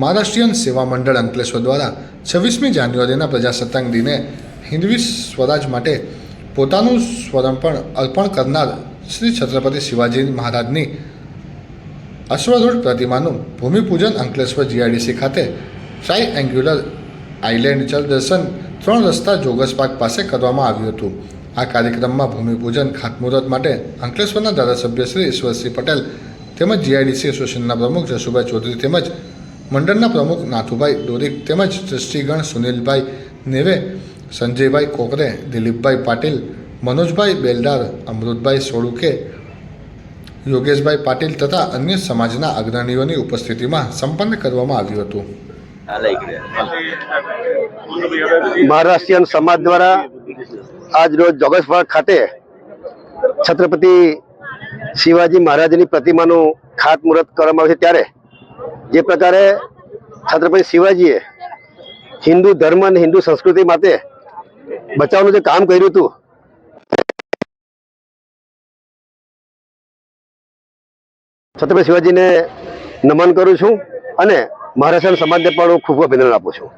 મહારાષ્ટ્રીયન સેવા મંડળ અંકલેશ્વર દ્વારા છવ્વીસમી જાન્યુઆરીના પ્રજાસત્તાક દિને હિન્દવી સ્વરાજ માટે પોતાનું સ્વરંપણ અર્પણ કરનાર શ્રી છત્રપતિ શિવાજી મહારાજની અશ્વરૂઢ પ્રતિમાનું ભૂમિપૂજન અંકલેશ્વર જીઆઈડીસી ખાતે ટ્રાય એન્ગ્યુલર આઇલેન્ડ જળ દર્શન ત્રણ રસ્તા જોગસ પાર્ક પાસે કરવામાં આવ્યું હતું. આ કાર્યક્રમમાં ભૂમિપૂજન ખાતમુહૂર્ત માટે અંકલેશ્વરના ધારાસભ્ય શ્રી ઈશ્વરસિંહ પટેલ તેમજ જીઆઈડીસી એસોસિએશનના પ્રમુખ જશુભાઈ ચૌધરી તેમજ મંડળના પ્રમુખ નાથુભાઈ ડોરીક તેમજ ટ્રસ્ટીગણ સુનિલભાઈ નેવે, સંજયભાઈ કોકરે, દિલીપભાઈ પાટીલ, મનોજભાઈ બેલદાર, અમૃતભાઈ સોળુકે, યોગેશભાઈ પાટીલ તથા અન્ય સમાજના અગ્રણીઓની ઉપસ્થિતિમાં સંપન્ન કરવામાં આવ્યું હતું. મહારાષ્ટ્રીયન સમાજ દ્વારા આજ રોજ જોગસપાડ ખાતે છત્રપતિ શિવાજી મહારાજની પ્રતિમાનું ખાતમુહૂર્ત કરવામાં આવ્યું છે. ત્યારે જે પ્રકારે છત્રપતિ શિવાજીએ હિન્દુ ધર્મ અને હિન્દુ સંસ્કૃતિ માટે બચાવનું જે કામ કર્યું હતું, છત્રપતિ શિવાજીને નમન કરું છું અને મહારાષ્ટ્ર સમાજને પણ હું ખૂબ અભિનંદન આપું છું.